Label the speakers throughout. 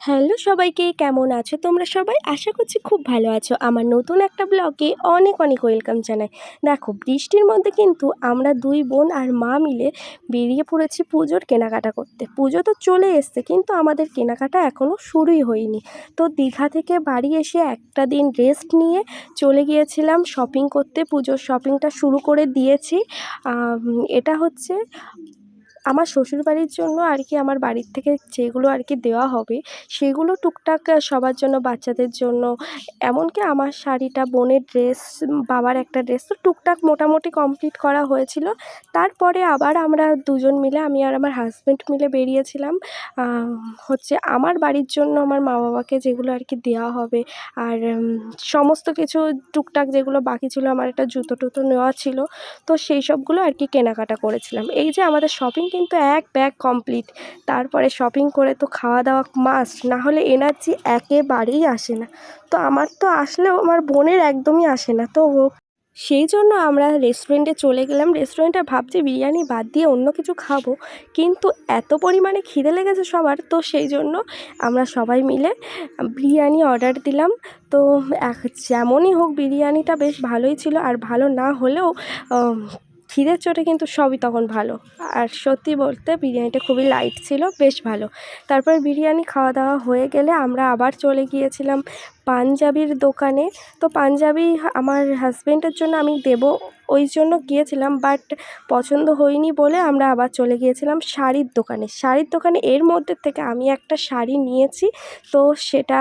Speaker 1: Hello সবাইকে, কেমন আছো তোমরা সবাই? আশা করছি খুব ভালো আছো। আমার নতুন একটা ব্লগে অনেক অনেক ওয়েলকাম জানাই। দেখো, বৃষ্টির মধ্যে কিন্তু আমরা দুই বোন আর মা মিলে বেরিয়ে পড়েছি পুজোর কেনাকাটা করতে। পুজো তো চলে এসছে, কিন্তু আমাদের কেনাকাটা এখনও শুরুই হয়নি। তো দীঘা থেকে বাড়ি এসে একটা দিন রেস্ট নিয়ে চলে গিয়েছিলাম শপিং করতে। পুজোর শপিংটা শুরু করে দিয়েছি। এটা হচ্ছে আমার শ্বশুরবাড়ির জন্য আর কি আমার বাড়ির থেকে যেগুলো আর কি দেওয়া হবে, সেগুলো টুকটাক সবার জন্য, বাচ্চাদের জন্য, এমনকি আমার শাড়িটা, বোনের ড্রেস বাবার একটা ড্রেস তো টুকটাক মোটামুটি কমপ্লিট করা হয়েছিল। তারপরে আবার আমরা দুজন মিলে, আমি আর আমার হাজব্যান্ড মিলে বেরিয়েছিলাম। হচ্ছে আমার বাড়ির জন্য আমার মা বাবাকে যেগুলো আর কি দেওয়া হবে, আর সমস্ত কিছু টুকটাক যেগুলো বাকি ছিল, আমার একটা জুতো টুতো নেওয়া ছিল। তো সেই সবগুলো আর কি কেনাকাটা করেছিলাম। এই যে আমাদের শপিং কিন্তু এক ব্যাগ কমপ্লিট তারপরে শপিং করে তো খাওয়া দাওয়া মাস্ট না হলে এনার্জি একেবারেই আসে না। তো আমার তো আসলেও আমার বোনের একদমই আসে না। তো সেই জন্য আমরা রেস্টুরেন্টে চলে গেলাম। রেস্টুরেন্টে ভাবছি বিরিয়ানি বাদ দিয়ে অন্য কিছু খাব। কিন্তু এত পরিমাণে খিদে লেগেছে সবার, তো সেই জন্য আমরা সবাই মিলে বিরিয়ানি অর্ডার দিলাম। তো যেমনই হোক বিরিয়ানিটা বেশ ভালোই ছিল। আর ভালো না হলেও খিদের চোটে কিন্তু সবই তখন ভালো। আর সত্যি বলতে বিরিয়ানিটা খুবই লাইট ছিল, বেশ ভালো। তারপর বিরিয়ানি খাওয়া দাওয়া হয়ে গেলে আমরা আবার চলে গিয়েছিলাম পাঞ্জাবির দোকানে। তো পাঞ্জাবি আমার হাজব্যান্ডের জন্য আমি দেবো ওই জন্য গিয়েছিলাম বাট পছন্দ হয়নি বলে আমরা আবার চলে গিয়েছিলাম শাড়ির দোকানে। শাড়ির দোকানে এর মধ্যে থেকে আমি একটা শাড়ি নিয়েছি, তো সেটা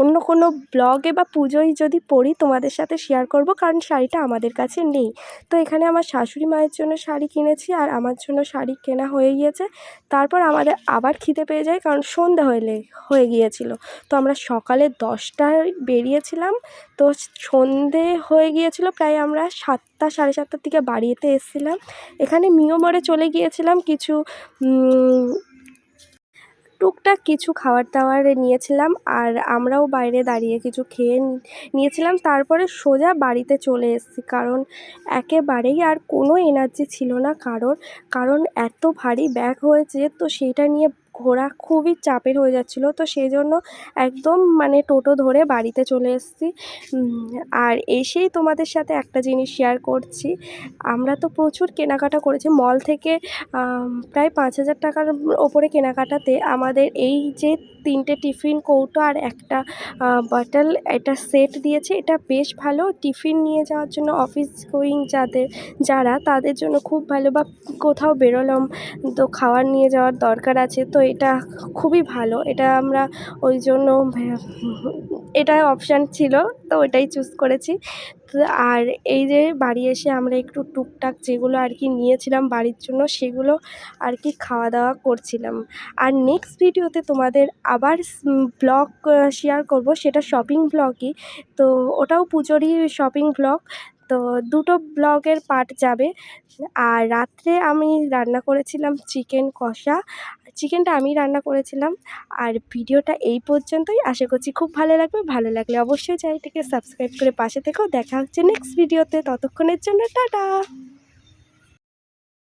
Speaker 1: অন্য কোনো ব্লগে বা পুজোয় যদি পরি তোমাদের সাথে শেয়ার করব, কারণ শাড়িটা আমাদের কাছে নেই। তো এখানে আমার শাশুড়ি মায়ের জন্য শাড়ি কিনেছি আর আমার জন্য শাড়ি কেনা হয়ে গিয়েছে। তারপর আমাদের আবার খিদে পেয়ে যায় কারণ সন্ধ্যা হলে হয়ে গিয়েছিল। তো আমরা সকালে দশটায় বেরিয়েছিলাম। তো সন্ধে হয়ে গিয়েছিল প্রায় আমরা সাতটা, সাড়ে সাতটার দিকে বাড়িতে এসেছিলাম। এখানে মিয়মরে চলে গিয়েছিলাম কিছু টুকটাক কিছু খাবার দাবার নিয়েছিলাম আর আমরাও বাইরে দাঁড়িয়ে কিছু খেয়ে নিয়েছিলাম। তারপরে সোজা বাড়িতে চলে এসেছি। কারণ একেবারেই আর কোনো এনার্জি ছিল না কারোর। কারণ এত ভারী ব্যাগ হয়েছে তো সেইটা নিয়ে ঘোরা খুবই চাপের হয়ে যাচ্ছিল, তো সেই জন্য একদম মানে টোটো ধরে বাড়িতে চলে এসেছি। আর এসেই তোমাদের সাথে একটা জিনিস শেয়ার করছি। আমরা তো প্রচুর কেনাকাটা করেছি। মল থেকে প্রায় পাঁচ হাজার টাকার ওপরে কেনাকাটাতে আমাদের এই যে তিনটে টিফিন কৌটো আর একটা বটল এটা সেট দিয়েছে, এটা বেশ ভালো। টিফিন নিয়ে যাওয়ার জন্য অফিস গোয়িং যাদের, যারা, তাদের জন্য খুব ভালো। বা কোথাও বেরোলাম, তো খাওয়ার নিয়ে যাওয়ার দরকার আছে, তো এটা খুবই ভালো। এটা আমরা ওই জন্য, এটা অপশান ছিল, তো ওটাই চুজ করেছি। আর এই যে বাড়ি এসে আমরা একটু টুকটাক যেগুলো আর কি নিয়েছিলাম বাড়ির জন্য, সেগুলো আর কি খাওয়া দাওয়া করছিলাম। আর নেক্সট ভিডিওতে তোমাদের আবার ব্লগ শেয়ার করব। সেটা শপিং ব্লগই তো ওটাও পুজোরই শপিং ব্লগ তো দুটো ব্লগের পার্ট যাবে। আর রাত্রে আমি রান্না করেছিলাম চিকেন কষা। চিকেনটা আমি রান্না করেছিলাম। আর ভিডিওটা এই পর্যন্তই। আশা করছি খুব ভালো লাগবে। ভালো লাগলে অবশ্যই চ্যানেলটিকে সাবস্ক্রাইব করে পাশে থেকেও দেখা হচ্ছে নেক্সট ভিডিওতে ততক্ষণের জন্য টাটা!